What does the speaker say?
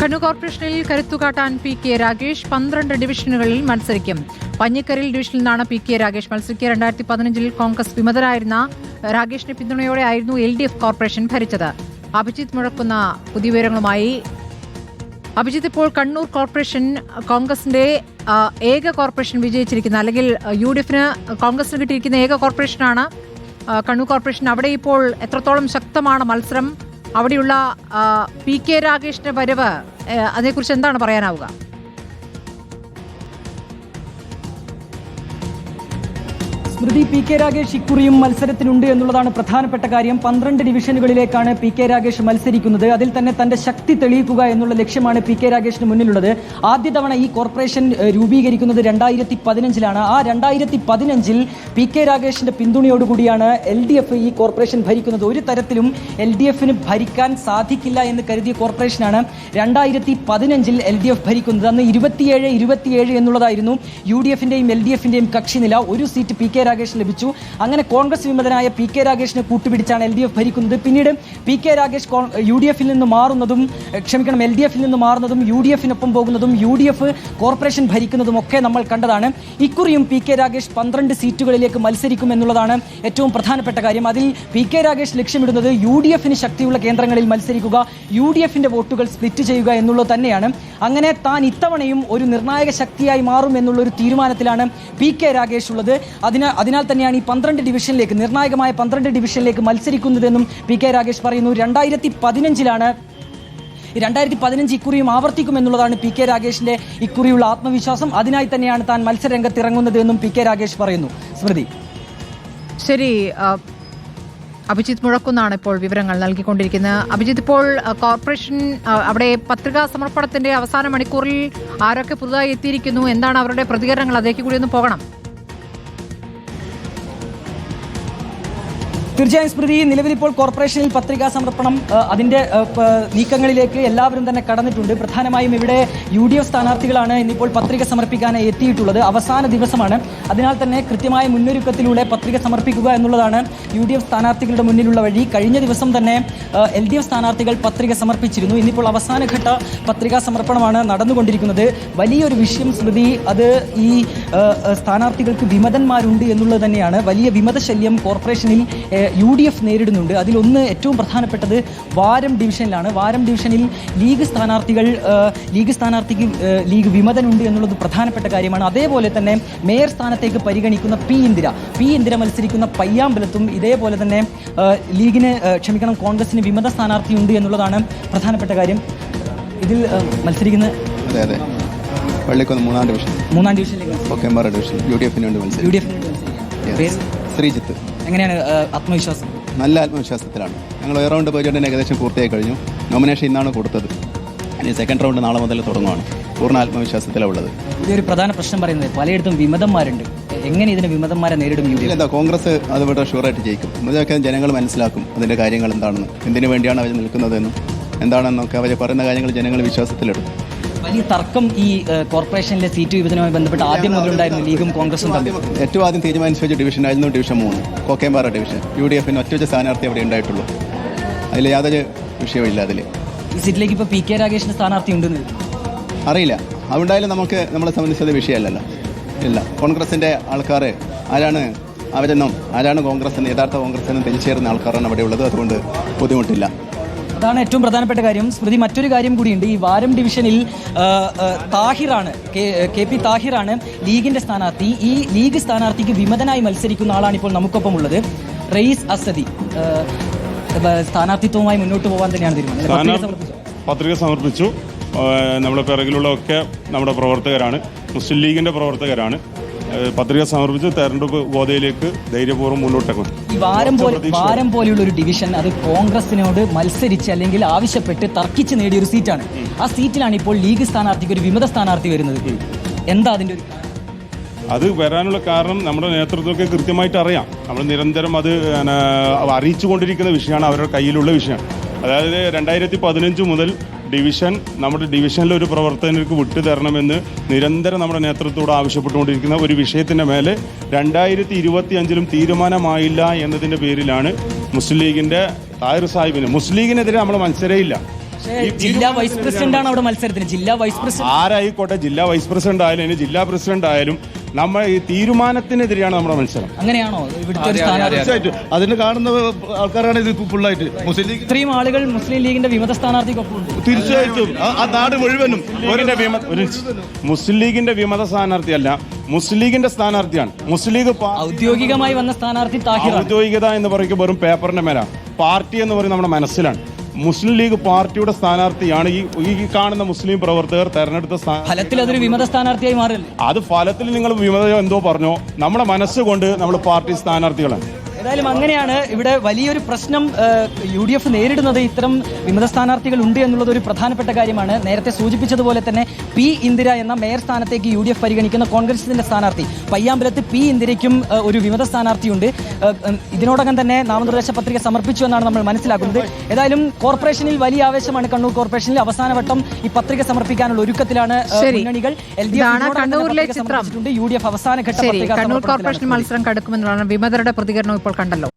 കണ്ണൂർ കോർപ്പറേഷനിൽ കരുത്തുകാട്ടാൻ P K Ragesh പന്ത്രണ്ട് ഡിവിഷനുകളിൽ മത്സരിക്കും. പഞ്ഞിക്കരയിൽ ഡിവിഷനിൽ നിന്നാണ് പി കെ രാഗേഷ് മത്സരിക്കുക. രണ്ടായിരത്തി പതിനഞ്ചിൽ കോൺഗ്രസ് വിമതരായിരുന്ന രാഗേഷിന്റെ പിന്തുണയോടെ ആയിരുന്നു എൽ ഡി എഫ് കോർപ്പറേഷൻ ഭരിച്ചത്. അഭിജിത്ത് മുഴക്കുന്ന പുതിയ വിവരങ്ങളുമായി അഭിജിത്ത് ഇപ്പോൾ കണ്ണൂർ കോർപ്പറേഷൻ കോൺഗ്രസിന്റെ ഏക കോർപ്പറേഷൻ വിജയിച്ചിരിക്കുന്ന അല്ലെങ്കിൽ യു ഡി എഫിന് കോൺഗ്രസിന് കിട്ടിയിരിക്കുന്ന ഏക കോർപ്പറേഷനാണ് കണ്ണൂർ കോർപ്പറേഷൻ. അവിടെ ഇപ്പോൾ എത്രത്തോളം ശക്തമാണ് മത്സരം? അവിടെയുള്ള പി കെ രാഗേഷിന്റെ വരവ് അതേക്കുറിച്ച് എന്താണ് പറയാനാവുക? സ്മൃതി പി കെ രാഗേഷ് ഇക്കുറിയും മത്സരത്തിനുണ്ട് എന്നുള്ളതാണ് പ്രധാനപ്പെട്ട കാര്യം. പന്ത്രണ്ട് ഡിവിഷനുകളിലേക്കാണ് പി കെ രാഗേഷ് മത്സരിക്കുന്നത്. അതിൽ തന്നെ തന്റെ ശക്തി തെളിയിക്കുക എന്നുള്ള ലക്ഷ്യമാണ് പി കെ രാഗേഷിന് മുന്നിലുള്ളത്. ആദ്യ തവണ ഈ കോർപ്പറേഷൻ രൂപീകരിക്കുന്നത് രണ്ടായിരത്തി പതിനഞ്ചിലാണ് ആ രണ്ടായിരത്തി പതിനഞ്ചിൽ പി കെ രാഗേഷിന്റെ പിന്തുണയോടുകൂടിയാണ് എൽ ഡി എഫ് ഈ കോർപ്പറേഷൻ ഭരിക്കുന്നത്. ഒരു തരത്തിലും എൽ ഡി എഫിന് ഭരിക്കാൻ സാധിക്കില്ല എന്ന് കരുതിയ കോർപ്പറേഷനാണ് രണ്ടായിരത്തി പതിനഞ്ചിൽ എൽ ഡി എഫ് ഭരിക്കുന്നത്. അന്ന് ഇരുപത്തിയേഴ് ഇരുപത്തിയേഴ് എന്നുള്ളതായിരുന്നു യു ഡി എഫിന്റെയും എൽ ഡി എഫിന്റെയും കക്ഷിനില ഒരു സീറ്റ് പി കെ രാഗേഷിന് ലഭിച്ചു. അങ്ങനെ കോൺഗ്രസ് വിമതനായ പി കെ രാഗേഷിനെ കൂട്ടുപിടിച്ചാണ് എൽ ഡി എഫ് ഭരിക്കുന്നത്. പിന്നീട് P K Ragesh U D എഫിൽ നിന്ന് മാറുന്നതും ക്ഷമിക്കണം എൽ ഡി എഫിൽ നിന്ന് മാറുന്നതും യു ഡി എഫിനൊപ്പം പോകുന്നതും യു ഡി എഫ് കോർപ്പറേഷൻ ഭരിക്കുന്നതും ഒക്കെ നമ്മൾ കണ്ടതാണ്. ഇക്കുറിയും പി കെ രാഗേഷ് പന്ത്രണ്ട് സീറ്റുകളിലേക്ക് മത്സരിക്കും എന്നുള്ളതാണ് ഏറ്റവും പ്രധാനപ്പെട്ട കാര്യം. അതിൽ പി കെ രാഗേഷ് ലക്ഷ്യമിടുന്നത് യു ഡി എഫിന് ശക്തിയുള്ള കേന്ദ്രങ്ങളിൽ മത്സരിക്കുക യു ഡി എഫിന്റെ വോട്ടുകൾ സ്പ്ലിറ്റ് ചെയ്യുക എന്നുള്ളത് തന്നെയാണ്. അങ്ങനെ താൻ ഇത്തവണയും ഒരു നിർണായക ശക്തിയായി മാറും എന്നുള്ള ഒരു തീരുമാനത്തിലാണ് പി കെ രാഗേഷ് ഉള്ളത്. അതിനാൽ അതിനാൽ തന്നെയാണ് ഈ പന്ത്രണ്ട് ഡിവിഷനിലേക്ക് നിർണായകമായ പന്ത്രണ്ട് ഡിവിഷനിലേക്ക് മത്സരിക്കുന്നതെന്നും പി കെ രാഗേഷ് പറയുന്നു. രണ്ടായിരത്തി പതിനഞ്ചിലാണ് രണ്ടായിരത്തി പതിനഞ്ച് ഇക്കുറിയും ആവർത്തിക്കുമെന്നുള്ളതാണ് പി കെ രാഗേഷിന്റെ ഇക്കുറിയുള്ള ആത്മവിശ്വാസം. അതിനായി തന്നെയാണ് താൻ മത്സരരംഗത്ത് ഇറങ്ങുന്നത് എന്നും പി കെ രാഗേഷ് പറയുന്നു. സ്മൃതി. ശരി അഭിജിത്ത് മുഴക്കുന്നാണ് ഇപ്പോൾ വിവരങ്ങൾ നൽകിക്കൊണ്ടിരിക്കുന്നത്. അഭിജിത്ത് ഇപ്പോൾ കോർപ്പറേഷൻ അവിടെ പത്രികാ സമർപ്പണത്തിന്റെ അവസാന മണിക്കൂറിൽ ആരൊക്കെ പുതുതായി എത്തിയിരിക്കുന്നു? എന്താണ് അവരുടെ പ്രതികരണങ്ങൾ? അതേക്ക് കൂടി ഒന്ന് പോകണം. തീർച്ചയായും സ്മൃതി നിലവിൽ ഇപ്പോൾ കോർപ്പറേഷനിൽ പത്രികാ സമർപ്പണം അതിന്റെ നീക്കങ്ങളിലേക്ക് എല്ലാവരും തന്നെ കടന്നിട്ടുണ്ട്. പ്രധാനമായും ഇവിടെ യു ഡി എഫ് സ്ഥാനാർത്ഥികളാണ് ഇന്നിപ്പോൾ പത്രിക സമർപ്പിക്കാനായി എത്തിയിട്ടുള്ളത്. അവസാന ദിവസമാണ്. അതിനാൽ തന്നെ കൃത്യമായ മുന്നൊരുക്കത്തിലൂടെ പത്രിക സമർപ്പിക്കുക എന്നുള്ളതാണ് യു ഡി എഫ് സ്ഥാനാർത്ഥികളുടെ മുന്നിലുള്ള വഴി. കഴിഞ്ഞ ദിവസം തന്നെ എൽ ഡി എഫ് സ്ഥാനാർത്ഥികൾ പത്രിക സമർപ്പിച്ചിരുന്നു. ഇന്നിപ്പോൾ അവസാനഘട്ട പത്രികാ സമർപ്പണമാണ് നടന്നുകൊണ്ടിരിക്കുന്നത്. വലിയൊരു വിഷയം സ്മൃതി അത് ഈ സ്ഥാനാർത്ഥികൾക്ക് വിമതന്മാരുണ്ട് എന്നുള്ളത് തന്നെയാണ്. വലിയ വിമത ശല്യം കോർപ്പറേഷനിൽ യു ഡി എഫ് നേരിടുന്നുണ്ട്. അതിലൊന്ന് ഏറ്റവും പ്രധാനപ്പെട്ടത് വാരം ഡിവിഷനിലാണ്. വാരം ഡിവിഷനിൽ ലീഗ് സ്ഥാനാർത്ഥികൾ ലീഗ് സ്ഥാനാർത്ഥിക്ക് ലീഗ് വിമതനുണ്ട് എന്നുള്ളത് പ്രധാനപ്പെട്ട കാര്യമാണ്. അതേപോലെ തന്നെ മേയർ സ്ഥാനത്തേക്ക് പരിഗണിക്കുന്ന പി ഇന്ദിര. പി ഇന്ദിര മത്സരിക്കുന്ന പയ്യാമ്പലത്തും ഇതേപോലെ തന്നെ ലീഗിന് ക്ഷമിക്കണം കോൺഗ്രസിന് വിമത സ്ഥാനാർത്ഥിയുണ്ട് എന്നുള്ളതാണ് പ്രധാനപ്പെട്ട കാര്യം. ഇതിൽ മത്സരിക്കുന്ന അതെ അതെ. പള്ളിക്കുന്ന് മൂന്നാം ഡിവിഷൻ. മൂന്നാം ഡിവിഷനിലേക്ക് ഡിവിഷൻ. യു ഡി എഫിന് വേണ്ടി യു ഡി ശ്രീജിത്ത്. എങ്ങനെയാണ് ആത്മവിശ്വാസം? നല്ല ആത്മവിശ്വാസത്തിലാണ്. ഞങ്ങൾ ഒരു റൗണ്ട് പര്യടനം ഏകദേശം പൂർത്തിയായി കഴിഞ്ഞു. നോമിനേഷൻ ഇന്നാണ് കൊടുത്തത്. ഇനി സെക്കൻഡ് റൗണ്ട് നാളെ മുതൽ തുടങ്ങുവാണ്. പൂർണ ആത്മവിശ്വാസത്തിലാണ് ഉള്ളത്. ഇതൊരു പ്രധാന പ്രശ്നം പറയുന്നത് പലയിടത്തും വിമതന്മാരുണ്ട്. എങ്ങനെ ഇതിന് വിമതന്മാരെ നേരിടും എന്താ കോൺഗ്രസ് അത് ഇവിടെ ഷുവറായിട്ട് ജയിക്കും. അതൊക്കെ ജനങ്ങൾ മനസ്സിലാക്കും അതിന്റെ കാര്യങ്ങൾ എന്താണെന്ന്. എന്തിനു വേണ്ടിയാണ് അവർ നിൽക്കുന്നതെന്നും എന്താണെന്നൊക്കെ അവർ പറയുന്ന കാര്യങ്ങൾ ജനങ്ങൾ വിശ്വാസത്തിലെടുക്കും. വലിയ തർക്കം ഈ കോർപ്പറേഷനിലെ സീറ്റ് വിഭജനവുമായി ബന്ധപ്പെട്ട് ആദ്യം മുതലുണ്ടായിരുന്നു ലീഗും കോൺഗ്രസും തമ്മിൽ. ഏറ്റവും ആദ്യം തീരുമാനിച്ചു വെച്ച ഡിവിഷനായിരുന്നു ഡിവിഷൻ മൂന്ന്. കോക്കേമ്പാറ ഡിവിഷൻ യു ഡി എഫിന് ഒറ്റ സ്ഥാനാർത്ഥി അവിടെ ഉണ്ടായിട്ടുള്ളൂ. അതിൽ യാതൊരു വിഷയമില്ല അതിൽ ഈ സീറ്റിലേക്ക് ഇപ്പോൾ പി കെ രാഗേഷിന് സ്ഥാനാർത്ഥി ഉണ്ടെന്ന്. അറിയില്ല. അതുണ്ടായാലും നമുക്ക് നമ്മളെ സംബന്ധിച്ചത് വിഷയമല്ലല്ലോ. ഇല്ല. കോൺഗ്രസിന്റെ ആൾക്കാർ ആരാണ് അവരെന്നും ആരാണ് കോൺഗ്രസ് എന്ന് യഥാർത്ഥ കോൺഗ്രസ് എന്നും തിരിച്ചേരുന്ന ആൾക്കാരാണ് അവിടെ ഉള്ളത്. അതുകൊണ്ട് ബുദ്ധിമുട്ടില്ല. അതാണ് ഏറ്റവും പ്രധാനപ്പെട്ട കാര്യം. സ്മൃതി മറ്റൊരു കാര്യം കൂടിയുണ്ട്. ഈ വാരം ഡിവിഷനിൽ താഹിറാണ് കെ പി താഹിറാണ് ലീഗിന്റെ സ്ഥാനാർത്ഥി. ഈ ലീഗ് സ്ഥാനാർത്ഥിക്ക് വിമതനായി മത്സരിക്കുന്ന ആളാണ് ഇപ്പോൾ നമുക്കൊപ്പം ഉള്ളത് റയീസ് അസദി സ്ഥാനാർത്ഥിത്വവുമായി മുന്നോട്ട് പോകാൻ തന്നെയാണ് തീരുമാനം. പത്രിക സമർപ്പിച്ചു? നമ്മുടെ പിറകിലുള്ള ഒക്കെ നമ്മുടെ പ്രവർത്തകരാണ്. മുസ്ലിം ലീഗിന്റെ പ്രവർത്തകരാണ്. പത്രിക സമർപ്പിച്ച് തെരഞ്ഞെടുപ്പ് ഗോതയിലേക്ക് ധൈര്യപൂർവം മുന്നോട്ടേക്കും വാരം. പോലെ വാരം പോലെയുള്ള ഒരു ഡിവിഷൻ അത് കോൺഗ്രസിനോട് മത്സരിച്ച് അല്ലെങ്കിൽ ആവശ്യപ്പെട്ട് തർക്കിച്ച് നേടിയ ഒരു സീറ്റാണ് ആ സീറ്റിലാണ് ഇപ്പോൾ ലീഗ് സ്ഥാനാർത്ഥിക്ക് ഒരു വിമത സ്ഥാനാർത്ഥി വരുന്നത്. എന്താ അതിന്റെ ഒരു അത് വരാനുള്ള കാരണം നമ്മുടെ നേതൃത്വമൊക്കെ കൃത്യമായിട്ട് അറിയാം. നമ്മൾ നിരന്തരം അത് അറിയിച്ചുകൊണ്ടിരിക്കുന്ന വിഷയമാണ് അവരുടെ കയ്യിലുള്ള വിഷയമാണ് അതായത് രണ്ടായിരത്തി പതിനഞ്ച് മുതൽ ഡിവിഷൻ നമ്മുടെ ഡിവിഷനിലെ ഒരു പ്രവർത്തകർക്ക് വിട്ടു തരണമെന്ന് നിരന്തരം നമ്മുടെ നേതൃത്വത്തോട് ആവശ്യപ്പെട്ടുകൊണ്ടിരിക്കുന്ന ഒരു വിഷയത്തിന്റെ മേലെ രണ്ടായിരത്തി ഇരുപത്തി അഞ്ചിലും തീരുമാനമായില്ല എന്നതിന്റെ പേരിലാണ് മുസ്ലിം ലീഗിന്റെ താഹിർ സാഹിബിന്. മുസ്ലിം ലീഗിനെതിരെ നമ്മൾ മത്സരമില്ല ജില്ലാ വൈസ് പ്രസിഡന്റ് ആണ് അവിടെ മത്സരത്തിന്. ജില്ലാ വൈസ് പ്രസിഡന്റ് ആരായിക്കോട്ടെ ജില്ലാ വൈസ് പ്രസിഡന്റ് ആയാലും ഇനി ജില്ലാ പ്രസിഡന്റ് ആയാലും നമ്മൾ ഈ തീരുമാനത്തിനെതിരെയാണ് നമ്മുടെ മത്സരം. അങ്ങനെയാണോ? ഇവിടുത്തെ ഒരു സ്ഥാനാർത്ഥി തീർച്ചയായിട്ടും. അതിന് കാണുന്ന ആൾക്കാരാണ് ഇത് ഫുള്ളായിട്ട് മുസ്ലിം ലീഗ് ഇത്രയും ആളുകൾ മുസ്ലിം ലീഗിന്റെ വിമത സ്ഥാനാർത്ഥിക്കൊപ്പം ഉണ്ട്. തീർച്ചയായിട്ടും. ആ- ആ നാട് മുഴുവനും. ലീഗിന്റെ വിമ- ഒരു മുസ്ലിം ലീഗിന്റെ വിമത സ്ഥാനാർത്ഥിയല്ല മുസ്ലിം ലീഗിന്റെ സ്ഥാനാർത്ഥിയാണ്. മുസ്ലിം ലീഗ് പാ- ഔദ്യോഗികമായി വന്ന സ്ഥാനാർത്ഥി താഹിറാണ്. ഔദ്യോഗികത എന്ന് പറയുമ്പോൾ വെറും പേപ്പറിന്റെ മേല പാർട്ടി എന്ന് പറയുന്നത് നമ്മുടെ മനസ്സിലാണ്. മുസ്ലിം ലീഗ് പാർട്ടിയുടെ സ്ഥാനാർത്ഥിയാണ് ഈ ഈ കാണുന്ന മുസ്ലിം പ്രവർത്തകർ തെരഞ്ഞെടുത്ത ഫലത്തിൽ അതൊരു വിമത സ്ഥാനാർത്ഥിയായി മാറില്ല? അത് ഫലത്തിൽ നിങ്ങൾ വിമത എന്തോ പറഞ്ഞോ. നമ്മുടെ മനസ്സുകൊണ്ട് നമ്മൾ പാർട്ടി സ്ഥാനാർത്ഥികളാണ്. ഏതായാലും അങ്ങനെയാണ് ഇവിടെ വലിയൊരു പ്രശ്നം യു ഡി എഫ് നേരിടുന്നത്. ഇത്തരം വിമത സ്ഥാനാർത്ഥികൾ ഉണ്ട് എന്നുള്ളത് ഒരു പ്രധാനപ്പെട്ട കാര്യമാണ്. നേരത്തെ സൂചിപ്പിച്ചതുപോലെ തന്നെ പി ഇന്ദിര എന്ന മേയർ സ്ഥാനത്തേക്ക് യു ഡി എഫ് പരിഗണിക്കുന്ന കോൺഗ്രസിന്റെ സ്ഥാനാർത്ഥി. പയ്യാമ്പലത്ത് പി ഇന്ദിരയ്ക്കും ഒരു വിമത സ്ഥാനാർത്ഥിയുണ്ട്. ഇതിനോടകം തന്നെ നാമനിർദ്ദേശ പത്രിക സമർപ്പിച്ചു എന്നാണ് നമ്മൾ മനസ്സിലാക്കുന്നത്. ഏതായാലും കോർപ്പറേഷനിൽ വലിയ ആവേശമാണ് കണ്ണൂർ കോർപ്പറേഷനിൽ അവസാനവട്ടം ഈ പത്രിക സമർപ്പിക്കാനുള്ള ഒരുക്കത്തിലാണ് മുന്നണികൾ. L D F. U D F അവസാന ഘട്ടം കണ്ണൂർ കോർപ്പറേഷൻ മത്സരം കടുക്കുമെന്നുള്ളതാണ് വിമതരുടെ പ്രതികരണം ഇപ്പോൾ കണ്ടല്ലോ.